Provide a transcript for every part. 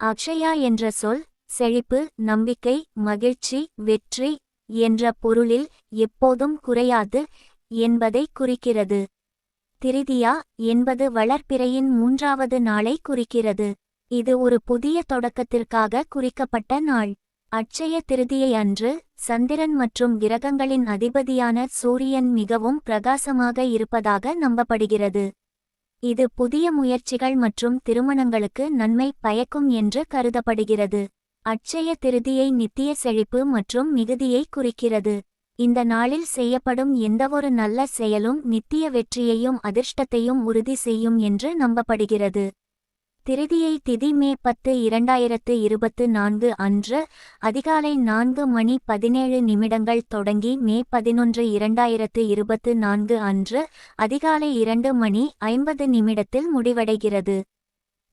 அக்ஷயா என்ற சொல் செழிப்பு நம்பிக்கை மகிழ்ச்சி வெற்றி என்ற பொருளில் எப்போதும் குறையாது என்பதை குறிக்கிறது. திரிதியா என்பது வளர்ப்பிறையின் மூன்றாவது நாளை குறிக்கிறது. இது ஒரு புதிய தொடக்கத்திற்காக குறிக்கப்பட்ட நாள். அட்சய திருதியை அன்று சந்திரன் மற்றும் கிரகங்களின் அதிபதியான சூரியன் மிகவும் பிரகாசமாக இருப்பதாக நம்பப்படுகிறது. இது புதிய முயற்சிகள் மற்றும் திருமணங்களுக்கு நன்மை பயக்கும் என்று கருதப்படுகிறது. அட்சய திருதியை நித்திய செழிப்பு மற்றும் மிகுதியை குறிக்கிறது. இந்த நாளில் செய்யப்படும் எந்தவொரு நல்ல செயலும் நித்திய வெற்றியையும் அதிர்ஷ்டத்தையும் உறுதி செய்யும் என்று நம்பப்படுகிறது. திருதியை திதி மே பத்து இரண்டாயிரத்து இருபத்து நான்கு அன்று அதிகாலை நான்கு மணி பதினேழு நிமிடங்கள் தொடங்கி மே பதினொன்று இரண்டாயிரத்து இருபத்து நான்கு அன்று அதிகாலை இரண்டு மணி ஐம்பது நிமிடத்தில் முடிவடைகிறது.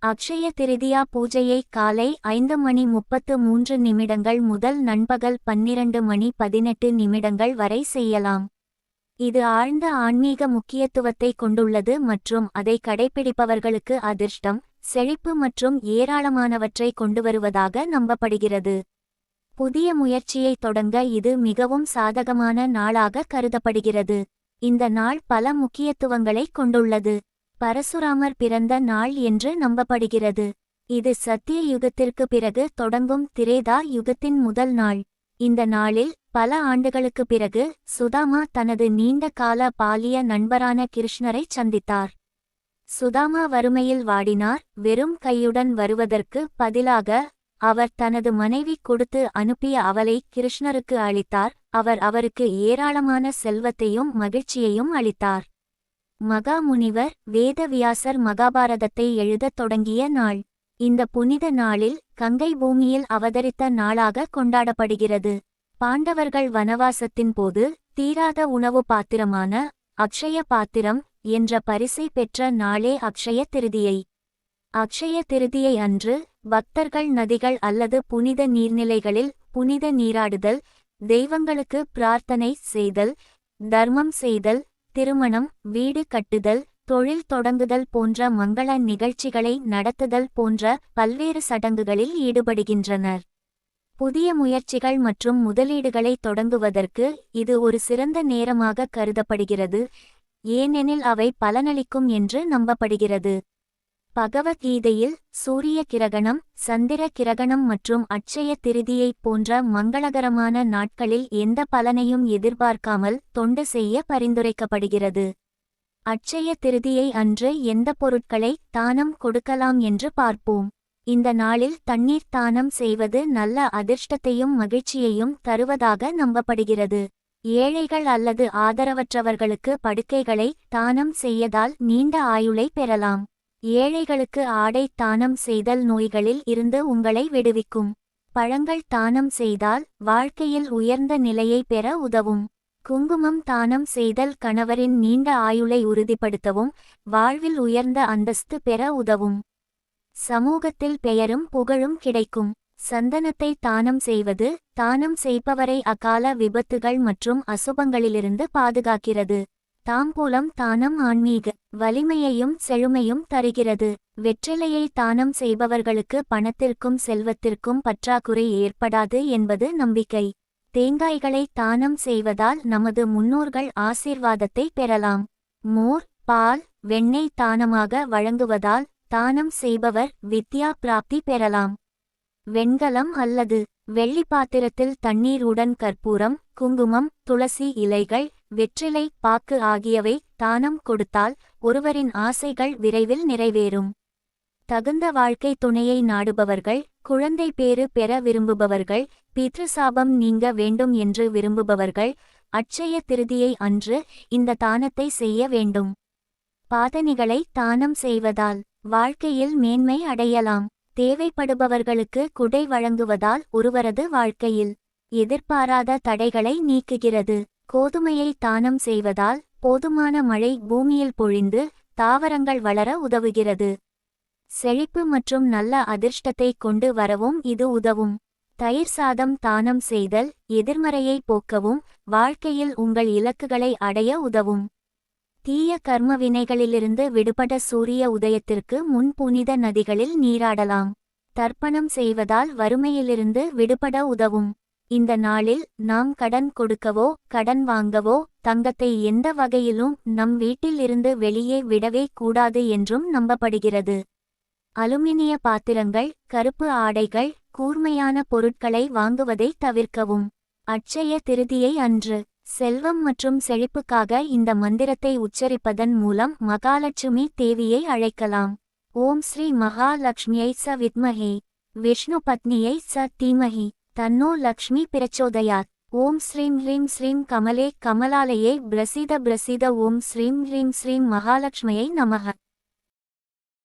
அக்ஷய திருதியா பூஜையை காலை ஐந்து மணி முப்பத்து மூன்று நிமிடங்கள் முதல் நண்பகல் பன்னிரண்டு மணி பதினெட்டு நிமிடங்கள் வரை செய்யலாம். இது ஆழ்ந்த ஆன்மீக முக்கியத்துவத்தை கொண்டுள்ளது மற்றும் அதை கடைபிடிப்பவர்களுக்கு அதிர்ஷ்டம் செழிப்பு மற்றும் ஏராளமானவற்றை கொண்டுவருவதாக நம்பப்படுகிறது. புதிய முயற்சியை தொடங்க இது மிகவும் சாதகமான நாளாக கருதப்படுகிறது. இந்த நாள் பல முக்கியத்துவங்களை கொண்டுள்ளது. பரசுராமர் பிறந்த நாள் என்று நம்பப்படுகிறது. இது சத்திய யுகத்திற்கு பிறகு தொடங்கும் திரேதா யுகத்தின் முதல் நாள். இந்த நாளில் பல ஆண்டுகளுக்கு பிறகு சுதாமா தனது நீண்ட கால பாலிய நண்பரான கிருஷ்ணரை சந்தித்தார். சுதாமா வறுமையில் வாடினார் வெறும் கையுடன் வருவதற்கு பதிலாக அவர் தனது மனைவி கொடுத்து அனுப்பிய அவளை கிருஷ்ணருக்கு அளித்தார் அவர் அவருக்கு ஏராளமான செல்வத்தையும் மகிழ்ச்சியையும் அளித்தார். மகாமுனிவர் வேதவியாசர் மகாபாரதத்தை எழுதத் தொடங்கிய நாள். இந்த புனித நாளில் கங்கை பூமியில் அவதரித்த நாளாக கொண்டாடப்படுகிறது. பாண்டவர்கள் வனவாசத்தின் போது தீராத உணவு பாத்திரமான அக்ஷய பாத்திரம் என்ற பரிசை பெற்ற நாளே அக்ஷய திருதியை அக்ஷய திருதியை அன்று பக்தர்கள் நதிகள் அல்லது புனித நீர்நிலைகளில் புனித நீராடுதல் தெய்வங்களுக்கு பிரார்த்தனை செய்தல் தர்மம் செய்தல் திருமணம் வீடு கட்டுதல் தொழில் தொடங்குதல் போன்ற மங்கள நிகழ்ச்சிகளை நடத்துதல் போன்ற பல்வேறு சடங்குகளில் ஈடுபடுகின்றனர். புதிய முயற்சிகள் மற்றும் முதலீடுகளை தொடங்குவதற்கு இது ஒரு சிறந்த நேரமாக கருதப்படுகிறது. ஏனெனில் அவை பலனளிக்கும் என்று நம்பப்படுகிறது. பகவத்கீதையில் சூரிய கிரகணம் சந்திர கிரகணம் மற்றும் அட்சய திருதியைப் போன்ற மங்களகரமான நாட்களில் எந்த பலனையும் எதிர்பார்க்காமல் தொண்டு செய்ய பரிந்துரைக்கப்படுகிறது. அட்சய திருதியை அன்று எந்த பொருட்களை தானம் கொடுக்கலாம் என்று பார்ப்போம். இந்த நாளில் தண்ணீர் தானம் செய்வது நல்ல அதிர்ஷ்டத்தையும் மகிழ்ச்சியையும் தருவதாக நம்பப்படுகிறது. ஏழைகள் அல்லது ஆதரவற்றவர்களுக்கு படுக்கைகளை தானம் செய்யதால் நீண்ட ஆயுளை பெறலாம். ஏழைகளுக்கு ஆடை தானம் செய்தல் நோய்களில் இருந்து உங்களை விடுவிக்கும். பழங்கள் தானம் செய்தால் வாழ்க்கையில் உயர்ந்த நிலையை பெற உதவும். குங்குமம் தானம் செய்தல் கணவரின் நீண்ட ஆயுளை உறுதிப்படுத்தவும் வாழ்வில் உயர்ந்த அந்தஸ்து பெற உதவும். சமூகத்தில் பெயரும் புகழும் கிடைக்கும். சந்தனத்தை தானம் செய்வது தானம் செய்பவரை அகால விபத்துகள் மற்றும் அசுபங்களிலிருந்து பாதுகாக்கிறது. தாம்பூலம் தானம் ஆன்மீக வலிமையையும் செழுமையும் தருகிறது. வெற்றிலையை தானம் செய்பவர்களுக்கு பணத்திற்கும் செல்வத்திற்கும் பற்றாக்குறை ஏற்படாது என்பது நம்பிக்கை. தேங்காய்களை தானம் செய்வதால் நமது முன்னோர்கள் ஆசீர்வாதத்தை பெறலாம். மோர் பால் வெண்ணெய் தானமாக வழங்குவதால் தானம் செய்பவர் வித்யா பிராப்தி பெறலாம். வெண்கலம் அல்லது வெள்ளி பாத்திரத்தில் தண்ணீருடன் கற்பூரம் குங்குமம் துளசி இலைகள் வெற்றிலை பாக்கு ஆகியவை தானம் கொடுத்தால் ஒருவரின் ஆசைகள் விரைவில் நிறைவேறும். தகுந்த வாழ்க்கை துணையை நாடுபவர்கள் குழந்தை பேறு பெற விரும்புபவர்கள் பித்ருசாபம் நீங்க வேண்டும் என்று விரும்புபவர்கள் அட்சய திருதியை அன்று இந்த தானத்தை செய்ய வேண்டும். பாதணிகளை தானம் செய்வதால் வாழ்க்கையில் மேன்மை அடையலாம். தேவைப்படுபவர்களுக்கு குடை வழங்குவதால் ஒருவரது வாழ்க்கையில் எதிர்பாராத தடைகளை நீக்குகிறது. கோதுமையை தானம் செய்வதால் போதுமான மழை பூமியில் பொழிந்து தாவரங்கள் வளர உதவுகிறது. செழிப்பு மற்றும் நல்ல அதிர்ஷ்டத்தை கொண்டு வரவும் இது உதவும். தயிர் சாதம் தானம் செய்தல் எதிர்மறையை போக்கவும் வாழ்க்கையில் உங்கள் இலக்குகளை அடைய உதவும். தீய கர்ம வினைகளிலிருந்து விடுபட சூரிய உதயத்திற்கு முன் புனித நதிகளில் நீராடலாம். தர்ப்பணம் செய்வதால் வறுமையிலிருந்து விடுபட உதவும். இந்த நாளில் நாம் கடன் கொடுக்கவோ கடன் வாங்கவோ தங்கத்தை எந்த வகையிலும் நம் வீட்டில் இருந்து வெளியே விடவே கூடாது என்றும் நம்பப்படுகிறது. அலுமினிய பாத்திரங்கள் கருப்பு ஆடைகள் கூர்மையான பொருட்களை வாங்குவதை தவிர்க்கவும். அட்சய திருதியை அன்று செல்வம் மற்றும் செழிப்புக்காக இந்த மந்திரத்தை உச்சரிப்பதன் மூலம் மகாலட்சுமி தேவியை அழைக்கலாம். ஓம் ஸ்ரீ மகாலட்சுமியை ச வித்மஹே விஷ்ணு பத்னியை ச தீமஹி தன்னோ லக்ஷ்மி பிரச்சோதயார் ஓம் ஸ்ரீம் ஹ்ரீம் ஸ்ரீம் கமலே கமலாலயே பிரசித பிரசித ஓம் ஸ்ரீம் ஹ்ரீம் ஸ்ரீம் மகாலட்சுமியை நமக.